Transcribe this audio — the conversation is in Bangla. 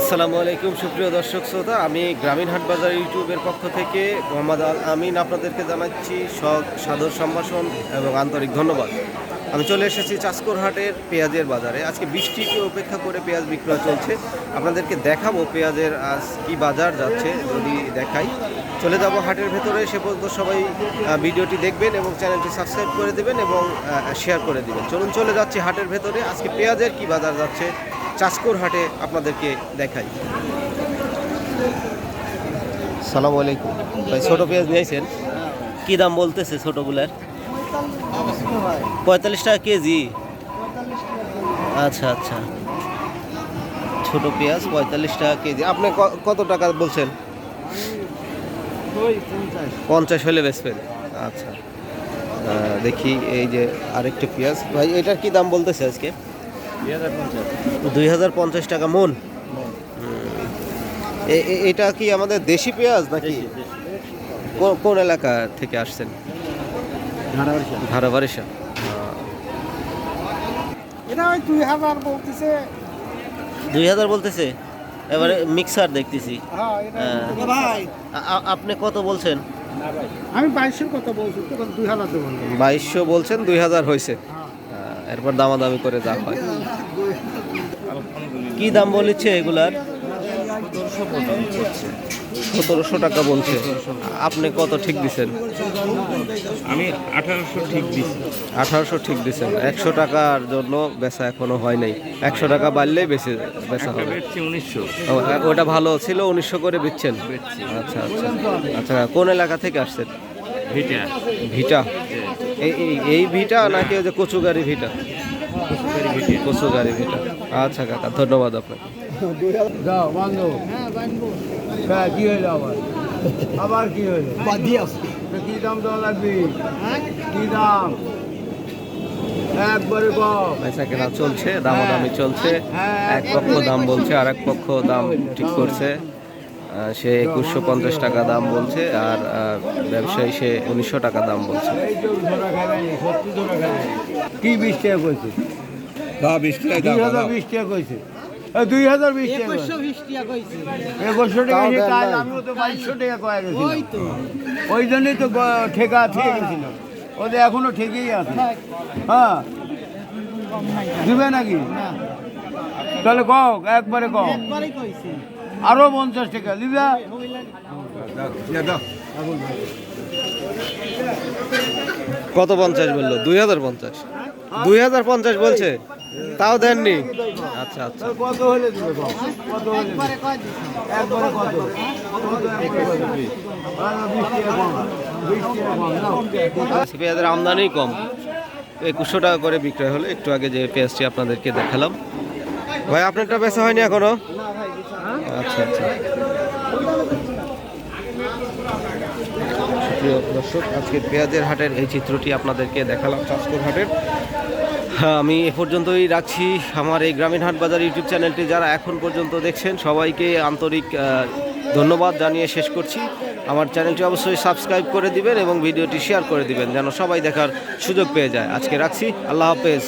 আসসালামু আলাইকুম, সুপ্রিয় দর্শক শ্রোতা। আমি গ্রামীণ হাট বাজার ইউটিউবের পক্ষ থেকে মোহাম্মদ আল আমিন আপনাদেরকে জানাচ্ছি সাদর সম্ভাষণ এবং আন্তরিক ধন্যবাদ। আমি চলে এসেছি চাষকর হাটের পেঁয়াজের বাজারে। আজকে বৃষ্টিকে উপেক্ষা করে পেঁয়াজ বিক্রয় চলছে। আপনাদেরকে দেখাবো পেঁয়াজের আজ কি বাজার যাচ্ছে যদি দেখাই। চলে যাব হাটের ভেতরে, সে পর্যন্ত সবাই ভিডিওটি দেখবেন এবং চ্যানেলটি সাবস্ক্রাইব করে দেবেন এবং শেয়ার করে দেবেন। চলুন চলে যাচ্ছি হাটের ভেতরে। আজকে পেঁয়াজের কি বাজার যাচ্ছে চাষকর হাটে আপনাদেরকে দেখাই। সালাম আলাইকুম। ভাই ছোটো পেঁয়াজ নিয়েছেন কি দাম বলতেছে ছোটোগুলার? পঁয়তাল্লিশ টাকা কেজি। আচ্ছা আচ্ছা। ছোট পেঁয়াজ পঁয়তাল্লিশ টাকা কেজি। আপনি ক- কত টাকা বলছেন? পঞ্চাশ হলে বেচবেন। আচ্ছা। দেখি এই যে আরেকটা পেঁয়াজ। ভাই এটার কি দাম বলতেছে আজকে? দুই হাজার পঞ্চাশ। টাকা মন? এটা কি আমাদের দেশি পেঁয়াজ নাকি? কোন এলাকা থেকে আসছেন? ধারাবাড়িশা এটা ওই দুই হাজার বলতেছে। দুই হাজার বলতেছে? এবারে মিক্সার দেখতেছি। হ্যাঁ হ্যাঁ। আপনি কত বলছেন? আমি কথা বলছি বাইশশো বলছেন দুই হাজার হয়েছে। হ্যাঁ। এরপর দামাদামি করে যা হয়। কি দাম বলেছে এগুলার? সতেরোশো টাকা বলছে। আপনি কত ঠিক দিছেন? আমি আঠারোশো ঠিক দিচ্ছি আঠারোশো ঠিক দিছেন। একশো টাকার জন্য বেচা এখনও হয় নাই। একশো টাকা বাড়লেই বেশি বেচা হবে। উনিশশো। ওটা ভালো ছিল উনিশশো করে বিচ্ছেন। আচ্ছা আচ্ছা। আচ্ছা কোন এলাকা থেকে আসছেন? ভিটা। ভিটা। এই এই- এই ভিটা নাকি ওই যে কচুগাড়ি ভিটা? কচুগাড়ি ভিটা। আচ্ছা কাকা ধন্যবাদ আপনাকে। যাও হ্যাঁ আবার? আবার কি তা কি দাম দেওয়া লাগবে? কি দাম? একবারে কম পয়সা কেনা চলছে দামাদামি চলছে। এক পক্ষ দাম বলছে আর এক পক্ষ দাম ঠিক করছে। সে একুশশো পঞ্চাশ টাকা দাম বলছে আর ব্যবসায়ী সে উনিশশো টাকা দাম বলছে। কি বিশ টাকা কইছে? দুই হাজার বিশ টাকা কইছে। দুই হাজার বিশ টাকা টাকা একুশশো টাকা তাও সে দেন কাজ নাই। আমিও তো বাইশশো টাকা কয়ে গেছি ওই জন্যই তো ঠেকা থেকে গেছিল ওদের এখনও ঠেকেই আছে। হ্যাঁ। দিবে নাকি? তাহলে কক একবারে কক একবারই কইছে। আরও পঞ্চাশ টাকা দিবে কত পঞ্চাশ বলল? দুই হাজার পঞ্চাশ। দুই হাজার পঞ্চাশ বলছে? তাও দেননি? আচ্ছা আচ্ছা। কত হলে। পেঁয়াজের আমদানি কম। একুশশো টাকা করে বিক্রয় হলো। একটু আগে যে পেঁয়াজটি আপনাদেরকে দেখালাম। ভাই আপনারটা বেচা হয়নি এখনও? আচ্ছা আচ্ছা। দর্শক আজকে পেঁয়াজের হাটের এই চিত্রটি আপনাদেরকে দেখালাম চাষকর হাটের। হ্যাঁ, আমি এ পর্যন্তই রাখছি। আমার এই গ্রামীণ হাট বাজার ইউটিউব চ্যানেলটি যারা এখন পর্যন্ত দেখছেন সবাইকে আন্তরিক ধন্যবাদ জানিয়ে শেষ করছি। আমার চ্যানেলটি অবশ্যই সাবস্ক্রাইব করে দিবেন এবং ভিডিওটি শেয়ার করে দিবেন যেন সবাই দেখার সুযোগ পেয়ে যায়। আজকে রাখছি। আল্লাহ হাফেজ।